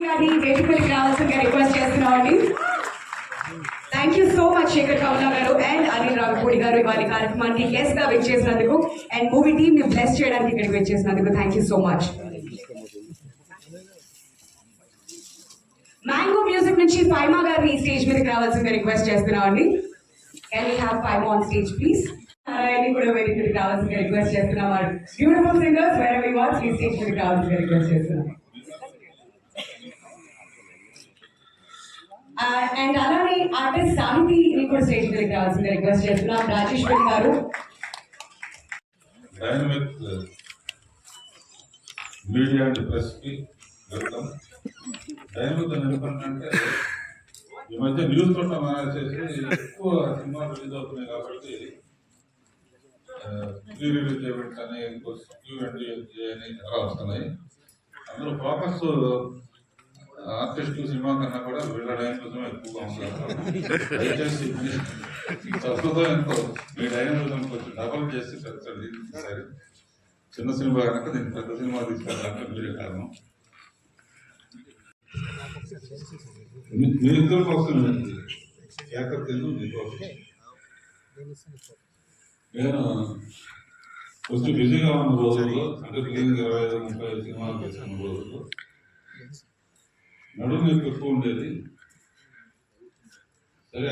గారిని వేదికపైకి రావాల్సిందిగా రిక్వెస్ట్ చేస్తున్నామండి thank you so much Shekhar Kamala గారు అండ్ అనిల్ రాఘపూడి గారు ఇవాళ కార్యక్రమానికి గెస్ట్గా విచ్చేసినందుకు అండ్ మూవీ టీమ్ని బ్లెస్ చేయడానికి ఇక్కడికి విచ్చేసినందుకు thank you so much mango music నుంచి ఫైమా గారిని స్టేజ్ మీదకి రావాల్సిందిగా రిక్వెస్ట్ చేస్తున్నామండి can you have five on stage please నారాయణని కూడా వేదికకి రావాల్సిందిగా రిక్వెస్ట్ చేస్తున్నాం. బ్యూటిఫుల్ సింగర్స్ వేరే వాచ్ వాట్ స్టేజ్ మీదకి రావాల్సిందిగా రిక్వెస్ట్ చేస్తున్నాం. అండ్ అలానే ఆర్టిస్ట్ సాహితీని కూడా స్టేజ్ మీదకి రావాల్సిందిగా రిక్వెస్ట్ చేస్తున్నాం. రాజేశ్వరి గారు. డైనమిక్ మీడియా అండ్ ప్రెస్కి వెల్కమ్. డైనమిక్ అని ఎందుకంటే ఈ మధ్య న్యూస్ చూడటం చేసి ఎక్కువ సినిమా రిలీజ్ అవుతున్నాయి కాబట్టి ప్రీ రిలీజ్ ఈవెంట్స్ అని క్యూ అండ్ అని అలా వస్తున్నాయి. అందులో ఫోకస్ ఆర్టిస్ట్ సినిమా కన్నా కూడా వీళ్ళ డైన్ కోసం ఎక్కువగా ఉంది దయచేసి ప్రస్తుతం ఎంతో మీ డైన్ కోసం కొంచెం డబల్ చేసి పెంచండి ఈసారి చిన్న సినిమా కనుక దీన్ని పెద్ద సినిమా తీసుకెళ్ళాలంటే మీరే కారణం. మీ- ఇద్దరు కోసం ఏకత్వం మీకోసం నేను కొంచెం బిజీగా ఉన్న రోజుల్లో అంటే బిగినింగ్ ఇరవై ఐదు ముప్పై సినిమాలు చేసిన రోజుల్లో నడుము నొప్పి ఎక్కువ ఉండేది. సరే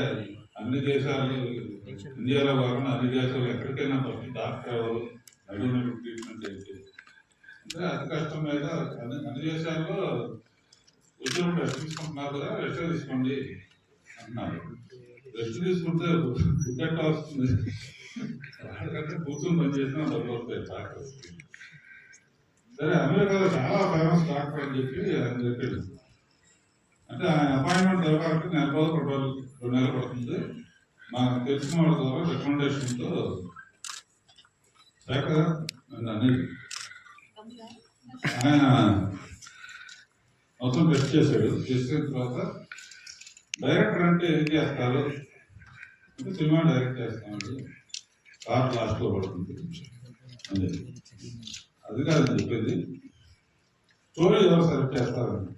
అన్ని దేశాలు ఇండియాలో కాకుండా అన్ని దేశాలు ఎక్కడికైనా ఫస్ట్ డాక్టర్ ఎవరు? నడుము నొప్పి ట్రీట్మెంట్ అయితే అంటే అతి కష్టం మీద అన్ని అన్ని దేశాల్లో ఉద్యోగం రెస్ట్ తీసుకుంటున్నారు కదా రెస్ట్ తీసుకోండి అన్నారు రెస్ట్ తీసుకుంటే ఫుడ్ వస్తుంది? వాళ్ళకంటే కూర్చొని పని చేసినా డబ్బులు వస్తాయి డాక్టర్స్కి. సరే అమెరికాలో చాలా ఫేమస్ డాక్టర్ అని చెప్పి అని చెప్పాడు. అంటే ఆయన అపాయింట్మెంట్ దొరకాలంటే నెల రోజులు రెండు రోజులు రెండు నెలలు పడుతుంది. నాకు తెలిసిన వాళ్ళ ద్వారా రికమెండేషన్తో శాఖ ఆయన మొత్తం టెస్ట్ చేశాడు. చేసిన తర్వాత డైరెక్టర్ అంటే ఏం చేస్తారు? అంటే సినిమా డైరెక్ట్ చేస్తామండి. కార్ లాస్ట్లో పడుతుంది. అదే అది కాదు చెప్పింది. చెప్పేది స్టోరీ ఎవరు సెలెక్ట్ చేస్తారండి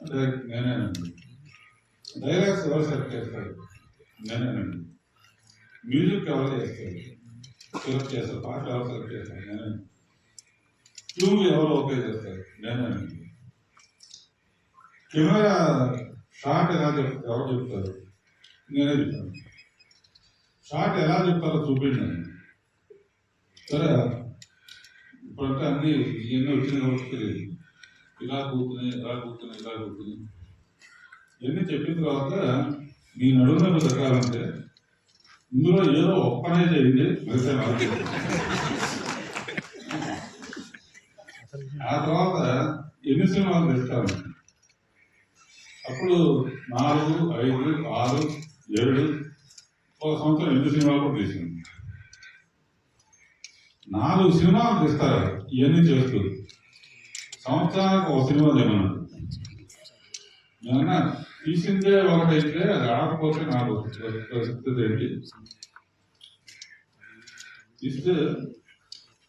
డైరెక్ట్ నేనేనండి డైలాగ్స్ ఎవరు సెలెక్ట్ చేస్తారు నేనేనండి మ్యూజిక్ ఎవరు చేస్తారు సెలెక్ట్ చేస్తారు పాట ఎవరు సెలెక్ట్ చేస్తారు నేనే ట్యూన్ ఎవరు ఓకే చేస్తారు నేనేనండి కెమెరా షాట్ ఎలా చెప్తారు ఎవరు చెప్తారు నేనే చెప్తాను షాట్ ఎలా చెప్తారో చూపించండి సరే ఇప్పుడంటే అన్ని ఇవన్నీ వచ్చినాయి కాబట్టి తెలియదు ఇలా కూర్చుని ఇలా కూర్చుని ఇలా కూర్చుని. ఇవన్నీ చెప్పిన తర్వాత మీ నడుములకు తగ్గాలంటే ఇందులో ఏదో ఒక్కనే చేయండి మిగతా ఆ తర్వాత ఎన్ని సినిమాలు తెస్తాను అప్పుడు నాలుగు ఐదు ఆరు ఏడు ఒక సంవత్సరం ఎన్ని సినిమాలు కూడా తీసింది. నాలుగు సినిమాలు తీస్తారు ఇవన్నీ చేస్తుంది సంవత్సరానికి ఒక సినిమా తెమన్నాడు ఏమన్నా తీసిందే ఒకటైతే అది ఆడకపోతే నాకు పరిస్థితి ఏంటి? ఇస్తే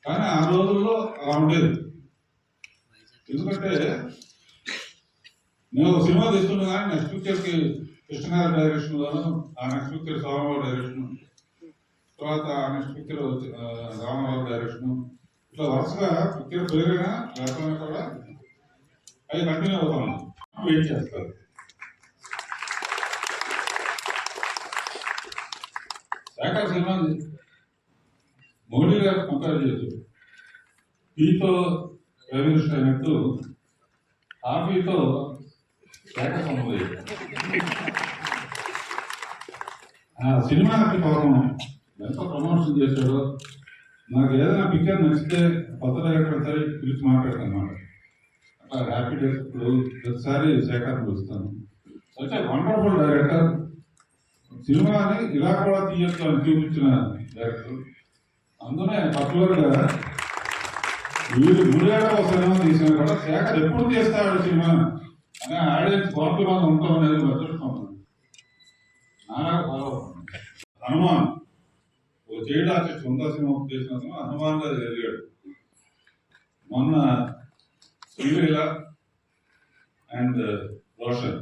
కానీ ఆ రోజుల్లో అలా ఉండేది. ఎందుకంటే నేను ఒక సినిమా తీస్తున్నా కానీ నెక్స్ట్ పిక్చర్కి కృష్ణగారి డైరెక్షన్లోను ఆ నెక్స్ట్ పిక్చర్ సోమవారి డైరెక్షన్ తర్వాత ఆ నెక్స్ట్ పిక్చర్ రామారావు డైరెక్షన్ ఇట్లా వరుసగా పిక్చర్ పేరైనా లేకపోయినా కూడా అది కంటిన్యూ అవుతాం. వెయిట్ చేస్తారు. శాఖ సినిమా మోడీ గారు కంపేర్ చేయొచ్చు టీతో రెవల్యూషన్ అయినట్టు కాఫీతో శాఖ సంబంధం సినిమా సినిమాకి ఎంత ప్రమోషన్ చేశాడో నాకు ఏదైనా పిక్చర్ నచ్చితే కొత్త ఎక్కడసారి సరే పిలిచి మాట్లాడతాను అన్నమాట అట్లా హ్యాపీ డేస్ ఇప్పుడు ప్రతిసారి శేఖర్ పిలుస్తాను. సచ్ వండర్ఫుల్ డైరెక్టర్ సినిమాని ఇలా కూడా తీయచ్చు అని చూపించిన డైరెక్టర్ అందునే పర్టికులర్గా వీళ్ళు మూడేళ్ళ ఒక సినిమా తీసినా కూడా శేఖర్ ఎప్పుడు తీస్తాడు సినిమా? అనే ఆడియన్స్ కోట్ల మంది ఉంటాం అనేది అదృష్టం. నానా ఫాలో హనుమాన్ చేయడానికి చైల్డ్ ఆర్టిస్ట్ సినిమా హనుమాన్ గారు జరిగాడు మొన్న శ్రీలీల అండ్ రోషన్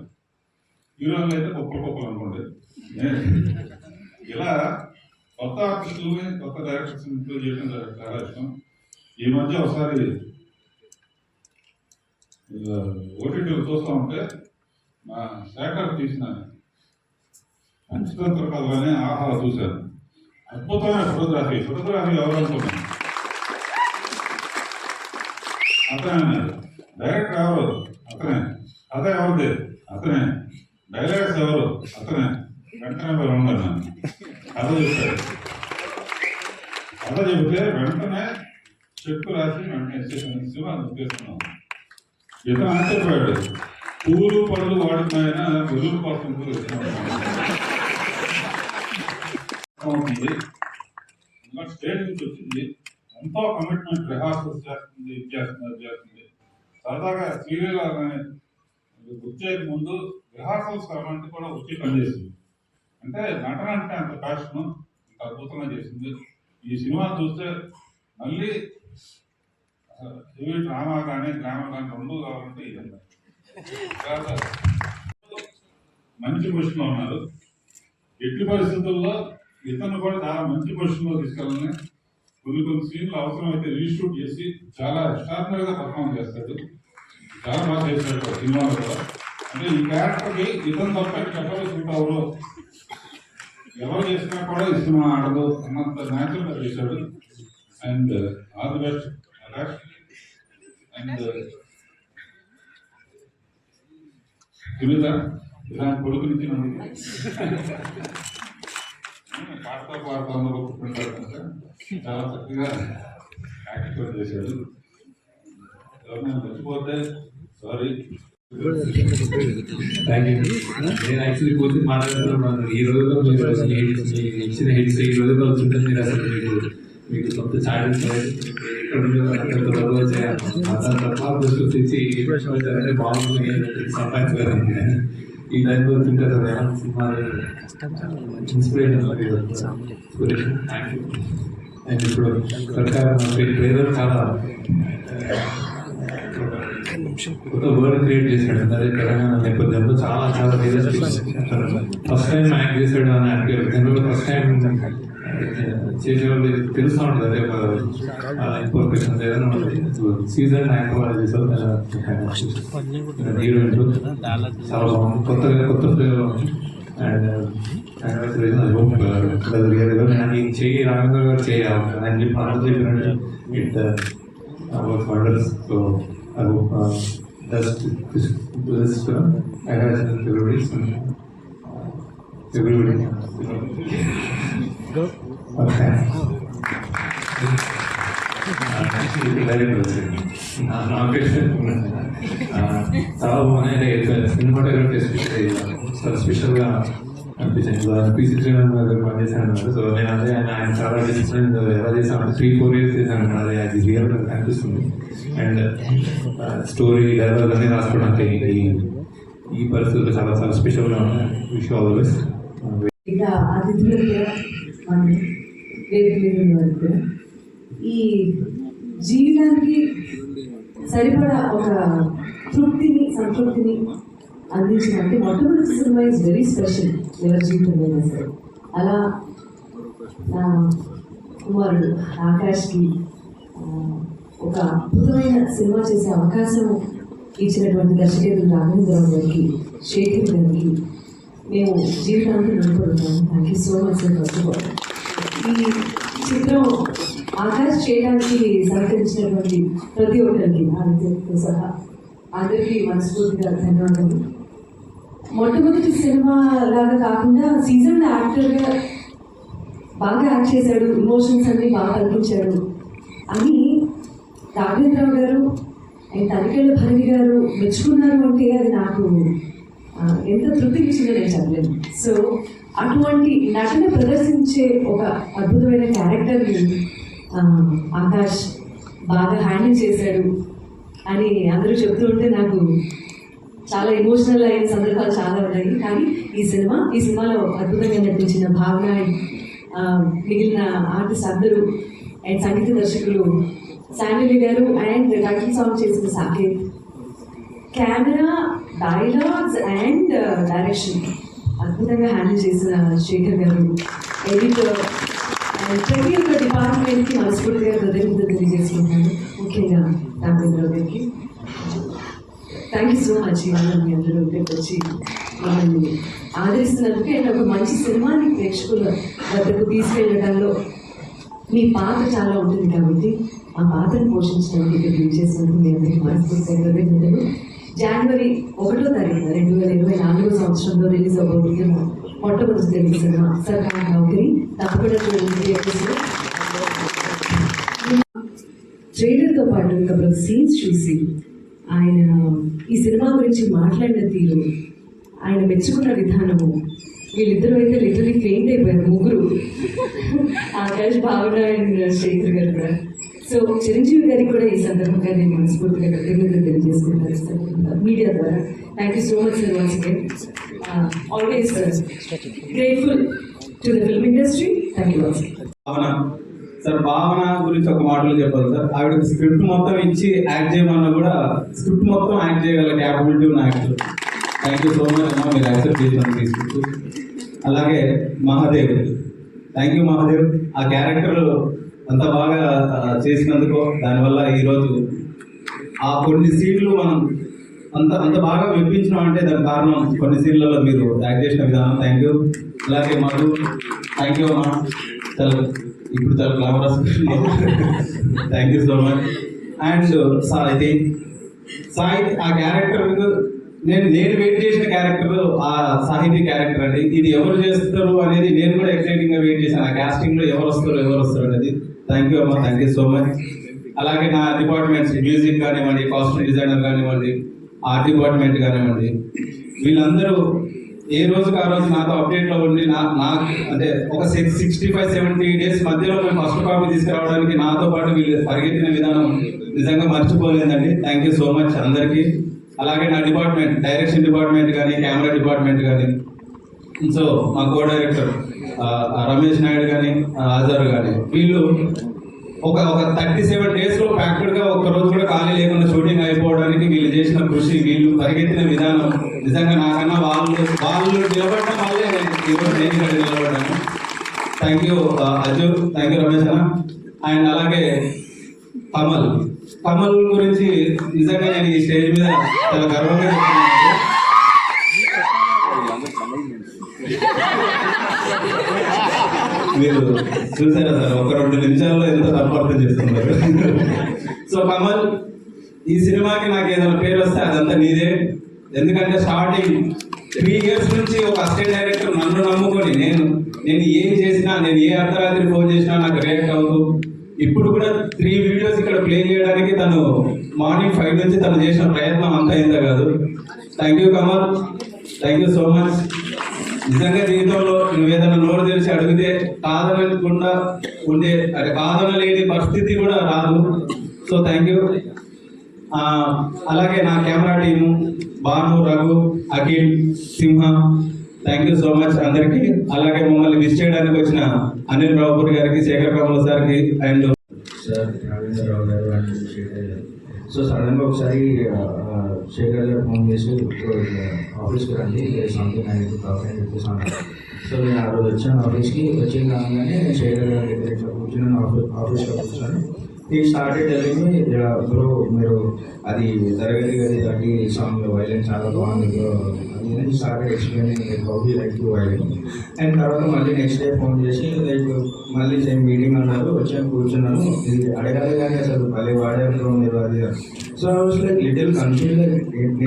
హీరోలు అయితే కుప్పలు కుప్పలు అనుకోండి. ఇలా కొత్త ఆర్టిస్టులని కొత్త డైరెక్టర్స్ ఇంప్రూవ్ చేయడం చాలా ఇష్టం. ఈ మధ్య ఒకసారి ఓటీటీలో చూస్తూ ఉంటే మా శేఖర్ తీసిన పంచతంత్ర కథలోనే ఆహా చూశాను. అద్భుతమైన ఫోటోగ్రఫీ ఫోటోగ్రఫీ ఎవరు అనుకున్నాను అతనే అన్నారు. డైరెక్టర్ ఎవరు అతనే. కథ ఎవరిది అతనే. డైలాగ్స్ ఎవరు? అతనే. వెంటనే మీరు ఉన్నారు నన్ను. కథ చెప్పాడు కథ చెబితే వెంటనే చెట్టు రాసి వెంటనే సినిమా తీసుకున్నాం ఇతను ఆశ్చర్యపోయాడు. పూలు పళ్ళు వాడుతున్నాయన రుజువు కోసం కూడా వచ్చింది ఇంకా స్టేట్ నుంచి వచ్చింది. ఎంతో కమిట్మెంట్ రిహార్సల్స్ చేస్తుంది ఇది చేస్తుంది అది చేస్తుంది. సరదాగా సీరియల్ వచ్చే ముందు రిహార్సల్స్ అలాంటి కూడా వచ్చి పనిచేసింది అంటే నటన అంటే అంత ప్యాషన్ అంత అద్భుతంగా చేసింది ఈ సినిమా చూస్తే మళ్ళీ హెవీ డ్రామా కానీ డ్రామా కానీ రెండు కావాలంటే ఇది మంచి పొజిషన్లో ఉన్నారు. ఎట్టి పరిస్థితుల్లో ఇతను కూడా చాలా మంచి పొజిషన్లో తీసుకెళ్ళాలని కొన్ని కొన్ని సీన్లు అవసరమైతే రీషూట్ చేసి చాలా ఎక్స్ట్రాడినరీగా పర్ఫామ్ చేస్తాడు. చాలా బాగా చేస్తాడు సినిమాలో కూడా. అంటే ఈ క్యారెక్టర్కి ఇతను తప్ప చెప్పలు సూట్ ఎవరు చేసినా కూడా ఈ సినిమా ఆడదు అన్నంత న్యాచురల్గా చేశాడు. And all the best and Sunitha ఇలాంటి కొడుకునిచ్చినందుకు పాడతా పాడుతా అందరూ ఒప్పుకుంటారు కనుక చాలా చక్కగా యాక్టివేట్ చేశాడు ఎవరైనా మర్చిపోతే సారీ థ్యాంక్ యూ నేను యాక్చువల్లీ పూర్తి మాట్లాడుతున్నాను ఈ రోజులో మీరు అసలు హిట్స్ మీరు ఇచ్చిన హిట్స్ ఈ రోజులో వచ్చుంటే మీరు అసలు మీకు మీకు కొంత ఛాలెంజ్ ఎక్కడ ఉందో అక్కడ త్వరగా చేయాలి దాని తప్ప దృష్టి తెచ్చి అంటే బాగుంది సంపాదించగలను ఈ టైంలో వచ్చింటే అసలు ఎలా cinema inspiration inspiration thank you and ఇప్పుడు సర్కార్ ట్రైలర్ చాలా కొత్త వర్డ్ క్రియేట్ చేశాడు అదే తెలంగాణ నేపథ్యంలో చాలా చాలా ఫస్ట్ టైం యాక్ట్ చేశాడు అని యాక్ట్ జనరల్ ఫస్ట్ టైం చేసేవాళ్ళు తెలుస్తూ ఉంటుంది. అదే ఇన్ఫర్మేషన్ ఏదైనా సీజన్ యాక్ట్ వాళ్ళు చేశారు హీరోయిన్ చాలా కొత్తగా కొత్త ఫ్లేవర్ ఉంది అండ్ నేను చెయ్యి రాఘవేంద్ర గారు చేయాలి ఆయన చెప్పి అందరూ చెప్పినట్టు it work wonders so. Go. Okay. Very చాలా బాగున్నాయి సినిమాటోగ్రఫీ చాలా స్పెషల్గా అనిపించింది పీసీ శ్రీరామ్ గారు పనిచేశాను సో నేను అదే ఆయన ఆయన చాలా డిసిప్లిన్ ఎలా చేశాను త్రీ ఫోర్ ఇయర్స్ చేశాను అదే అది రియల్గా అనిపిస్తుంది అండ్ స్టోరీ డైలాగ్ అన్ని రాసుకోవడానికి ఈ ఈ పరిస్థితులు చాలా చాలా స్పెషల్గా ఉన్నాయి విష్ ఆల్ ద బెస్ట్ అతిథులు కూడా మన ఈ జీవితానికి సరిపడా ఒక తృప్తిని సంతృప్తిని అందించిన మొట్టమొదటి సినిమా ఇస్ వెరీ స్పెషల్ ఎవరి జీవితంలో సరే. అలా కుమారుడు ఆకాష్కి ఒక అద్భుతమైన సినిమా చేసే అవకాశం ఇచ్చినటువంటి దర్శకుడు రాఘవేంద్రరావు గారికి శేఖర్ గారికి మేము జీవితానికి నిలబడుతున్నాము thank you so much sir first of all ఈ చిత్రం ఆకాష్ చేయడానికి సహకరించినటువంటి ప్రతి ఒక్కరికి ఆదిత్యతో సహా అందరికీ మనస్ఫూర్తిగా ధన్యవాదాలు. మొట్టమొదటి సినిమా లాగా కాకుండా సీజన్ యాక్టర్గా బాగా యాక్ట్ చేశాడు ఇమోషన్స్ అన్ని బాగా కల్పించాడు అని రాఘవేంద్రరావు గారు అండ్ తనికేళ్ళ భరణి గారు మెచ్చుకున్నారు అంటే అది నాకు ఎంత తృప్తి ఇచ్చిందో నేను చెప్పలేను. సో అటువంటి నటన ప్రదర్శించే ఒక అద్భుతమైన క్యారెక్టర్ని ఆకాష్ బాగా హ్యాండిల్ చేశాడు అని అందరూ చెప్తూ ఉంటే నాకు చాలా ఎమోషనల్ అయిన సందర్భాలు చాలా ఉన్నాయి. కానీ ఈ సినిమా ఈ సినిమాలో అద్భుతంగా నటించిన భావన మిగిలిన ఆర్టిస్ట్ అందరూ అండ్ సంగీత దర్శకులు శాండలి గారు అండ్ టైటిల్ సాంగ్ చేసిన Saketh. Camera dialogues and direction అద్భుతంగా హ్యాండిల్ చేసిన శేఖర్ గారు ఎడిటర్. ప్రతి ఒక్క డిపార్ట్మెంట్కి మనస్ఫూర్తిగా కృతజ్ఞతలు తెలియజేసుకుంటాను ముఖ్యంగా రామేంద్ర గారికి. థ్యాంక్ యూ సో మచ్ ఇవాళ మీ అందరూ ఇక్కడికి వచ్చి మమ్మల్ని ఆదరిస్తున్నందుకు అండ్ ఒక మంచి సినిమాని ప్రేక్షకుల వద్దకు తీసుకెళ్ళడంలో మీ పాత్ర చాలా ఉంటుంది కాబట్టి ఆ పాత్రను పోషించడానికి ఇక్కడ యూజ్ చేసినందుకు మీ అందరికీ మనస్ఫూర్తిగా కృతజ్ఞతలు. జనవరి ఒకటో తారీఖు రెండు వేల ఇరవై నాలుగో సంవత్సరంలో రిలీజ్ అవబోతుంది మొట్టమొదటి తెలుగు సినిమా సర్కార్ నౌకరి తప్పకుండా చూడండి థియేటర్స్లో. ట్రైలర్తో పాటు ఒక సీన్స్ చూసి ఆయన ఈ సినిమా గురించి మాట్లాడిన తీరు ఆయన మెచ్చుకున్న విధానము వీళ్ళిద్దరూ అయితే లిటరలీ ఫెయింట్ అయిపోయారు ముగ్గురు ఆకాష్ భావన అండ్ శేఖర్ గారు కూడా సో చిరంజీవి గారికి కూడా ఈ సందర్భంగా నేను మనస్ఫూర్తిగా కృతజ్ఞతలు తెలియజేసుకుంటాను. సార్ మీడియా ద్వారా. Thank you so much sir once again always grateful to the film industry thank you Bhavana. Sir Bhavana గురించి ఒక మాటలు చెప్పాలి సార్. ఆవిడకి స్క్రిప్ట్ మొత్తం ఇచ్చి యాక్ట్ చేయమన్నా కూడా స్క్రిప్ట్ మొత్తం యాక్ట్ చేయగల క్యాపబిలిటీ ఉన్న actor. Thank you so much అమ్మా. మీరు యాక్సెప్ట్ చేసినందుకు ఈ స్క్రిప్ట్. అలాగే మహాదేవ్. Thank you Mahadev. ఆ క్యారెక్టర్ అంత బాగా చేసినందుకు దానివల్ల ఈరోజు ఆ కొన్ని సీన్లు మనం అంత అంత బాగా వినిపించినాం అంటే దానికి కారణం కొన్ని సీన్లలో మీరు యాక్ట్ చేసిన విధానం. థ్యాంక్ యూ అలాగే మాకు థ్యాంక్ యూ అమ్మా. చాలా ఇప్పుడు చాలా glamorous thank you so much and Sai Sai ఆ క్యారెక్టర్ నేను నేను వెయిట్ చేసిన క్యారెక్టర్ ఆ సాహితీ క్యారెక్టర్ అండి. ఇది ఎవరు చేస్తారు అనేది నేను కూడా ఎక్సైటింగ్గా వెయిట్ చేశాను. ఆ క్యాస్టింగ్లో లో ఎవరు వస్తారు ఎవరు వస్తారు అనేది థ్యాంక్ యూ అమ్మా. థ్యాంక్ యూ సో మచ్ అలాగే నా డిపార్ట్మెంట్స్ మ్యూజిక్ కానివ్వండి కాస్ట్యూమ్ డిజైనర్ కానివ్వండి ఆర్ట్ డిపార్ట్మెంట్ కానివ్వండి వీళ్ళందరూ ఏ రోజుకి ఆ రోజు నాతో అప్డేట్లో ఉండి నా నాకు అంటే ఒక six sixty five seventy days మధ్యలో మేము ఫస్ట్ కాపీ తీసుకురావడానికి నాతో పాటు వీళ్ళు పరిగెత్తిన విధానం నిజంగా మర్చిపోలేదండి. థ్యాంక్ యూ సో మచ్ అందరికీ. అలాగే నా డిపార్ట్మెంట్ డైరెక్షన్ డిపార్ట్మెంట్ కానీ కెమెరా డిపార్ట్మెంట్ కానీ సో మా కో డైరెక్టర్ రమేష్ నాయుడు కానీ ఆజారు కానీ వీళ్ళు ఒక ఒక థర్టీ సెవెన్ డేస్లో ప్యాక్డ్గా ఒక రోజు కూడా ఖాళీ లేకుండా షూటింగ్ అయిపోవడానికి వీళ్ళు చేసిన కృషి వీళ్ళు పరిగెత్తిన విధానం నిజంగా నాకన్నా వాళ్ళు వాళ్ళు నిలబడడం వల్లే నేను. నేను ఇక్కడ నిలబడ్డాను. Thank you Aju thank you Ramesh అన్న. అండ్ అలాగే కమల్. కమల్ గురించి నిజంగా నేను ఈ స్టేజ్ మీద చాలా గర్వంగా చెప్తున్నాను. మీరు చూసారా సార్? ఒక రెండు నిమిషాల్లో ఎంత తప్పు చేస్తున్నారు. సో కమల్ ఈ సినిమాకి నాకు ఏదైనా పేరు వస్తే అదంతా నీదే. ఎందుకంటే స్టార్టింగ్ త్రీ ఇయర్స్ నుంచి ఒక అసిస్టెంట్ డైరెక్టర్ నన్ను నమ్ముకొని నేను నేను ఏం చేసినా నేను ఏ అర్ధరాత్రి ఫోన్ చేసినా నాకు రియాక్ట్ అవుతూ ఇప్పుడు కూడా త్రీ వీడియోస్ ఇక్కడ ప్లే చేయడానికి తను మార్నింగ్ ఫైవ్ నుంచి తను చేసిన ప్రయత్నం అంతా ఇంత కాదు. Thank you Kamal. Thank you so much నిజంగా జీవితంలో నువ్వు ఏదైనా నోరు తెరిచి అడిగితే కాదనకుండా ఉండే అదే అంటే కాదనలేని పరిస్థితి కూడా రాదు. సో థ్యాంక్ యూ అలాగే నా camera team Bhanu Raghu Akhil Simha thank you so much అందరికీ. అలాగే మమ్మల్ని విజ్ చేయడానికి వచ్చిన అనిల్ రావుపూర్ గారికి శేఖర్ కమల్ సార్కి అండ్ సార్ రవీంద్రరావు గారు సో సడన్గా ఒకసారి ఆ, ఆ, శేఖర్ గారు ఫోన్ చేసి ఆఫీస్కి రండి సంథింగ్ అనేది కాఫీ అని చెప్పేసి అన్నారు. సో నేను ఆ రోజు వచ్చాను ఆఫీస్కి. వచ్చి రాగానే నేను శేఖర్ గారి దగ్గర ఇట్లా కూర్చుని ఆఫీస్ ఆఫీస్లో కూర్చొని ఈ స్టార్టెడ్ టెలింగ్ బ్రో మీరు అది తరగతి గది దాటి సాంగ్లో వైలెన్స్ చాలా బాగుంది బ్రో అది started explaining like how you like to violin and తర్వాత మళ్ళీ నెక్స్ట్ డే ఫోన్ చేసి లైక్ మళ్ళీ సేమ్ మీటింగ్ అన్నారు వచ్చాను కూర్చున్నాను ఇది అడగాలి కానీ అసలు మళ్ళీ వాడారు మీరు అది. So I was like little confuse నేను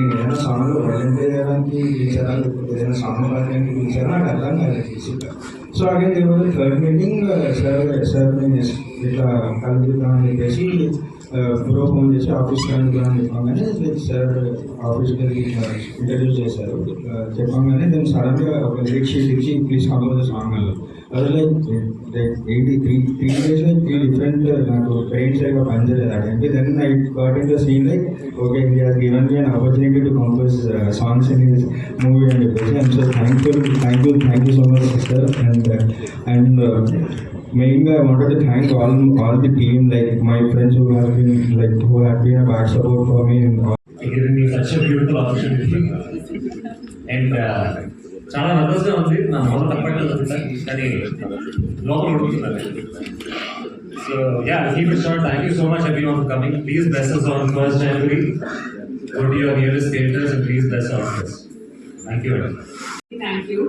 ఏదైనా సాంగ్ వైలెన్ ప్లే చేయడానికి పిలిచారా లేకపోతే ఏదైనా సాంగ్ పాడడానికి పిలిచారా నాకు అర్థం కాలేదు సో అగైన్ ఈరోజు థర్డ్ మీటింగ్ సార్ సార్ నేను ఇట్లా కలుపుతాం అని చెప్పేసి బ్రో చేసి ఆఫీస్కి అనుకున్నాను చెప్పగానే సార్ ఆఫీస్కి వెళ్ళి ఇంట్రడ్యూస్ చేశారు. చెప్పగానే నేను సడన్గా ఒక లిరిక్ షీట్ ఇచ్చి ప్లీజ్ కంపోజ్ సాంగ్ అన్నారు. అది eighty three three days three different నాకు ట్రైన్ సరిగా పనిచేయలేదు? అంటే then I got in the scene like okay he has given me an opportunity to compose songs in his movie అని చెప్పేసి. And so thankful thank you thank you so much sir and and మెయిన్గా I wanted to thank all all the team like my friends who have been like who have been a back support for me giving me such a beautiful opportunity. And uh, చాలా నర్వస్గా ఉంది. నా మొదలు తప్పట్లేదు కానీ లోపల ఉడుకుతున్నాను so ya keep it short thank you so much everyone coming please bless us on first January go to your nearest theaters and please bless our films. Thank you thank you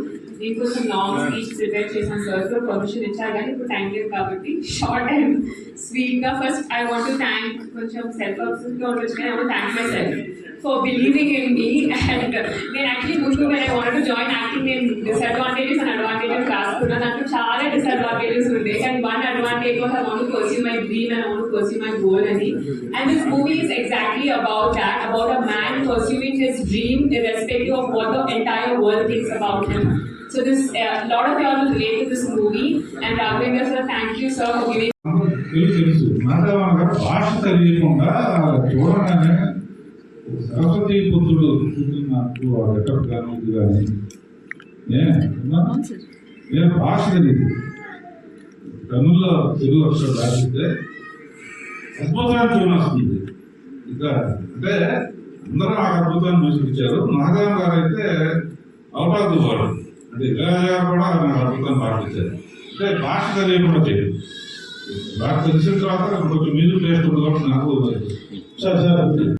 నేను కొంచెం long speech prepare చేశాను sir so permission ఇచ్చారు కానీ ఇప్పుడు time లేదు కాబట్టి short and స్వీట్గా. First I want to thank కొంచెం సెల్ఫ్ అబ్సెంట్గా ఉండొచ్చు కానీ I want thank myself for believing in me and నేను యాక్చువల్లీ ముందు నేను ఐ వాంట్ జాయిన్ యాక్టింగ్ నేను డిసడ్వాంటేజెస్ అండ్ అడ్వాంటేజెస్ రాసుకున్నా దాంట్లో చాలా డిసడ్వాంటేజెస్ ఉండే. కానీ one advantage was I want pursue my dream and I want pursue my goal అని. And this movie is exactly about that, about a man pursuing his dream irrespective of what the entire world thinks about him. So this, a uh, lot of y'all will relate to this movie. And uh, Raghavendra sir, thank you sir for giving తెలుసు తెలుసు భాష తెలియకుండా చూడగానే సరస్వతి పుత్రుడు చూస్తున్నట్టు నాకు ఎక్కడ కానీ ఇది కానీ నేను భాష తెలియదు తమిళ్ళో తెలుగు అక్షరం రాసిస్తే అద్భుతాన్ని చూడాల్సింది ఇక అంటే అందరూ ఆ అద్భుతాన్ని చూసి చూపించారు మాధవన్ గారు అయితే అవుట్ ఆఫ్ ది వరల్డ్ అంటే ఇళయరాజా కూడా నాకు అద్భుతాన్ని పాటించారు. అంటే భాష తెలియకుండా చేయదు భాష తెలిసిన తర్వాత కొంచెం మ్యూజిక్ టేస్ట్ ఉంది కాబట్టి నాకు సార్ సార్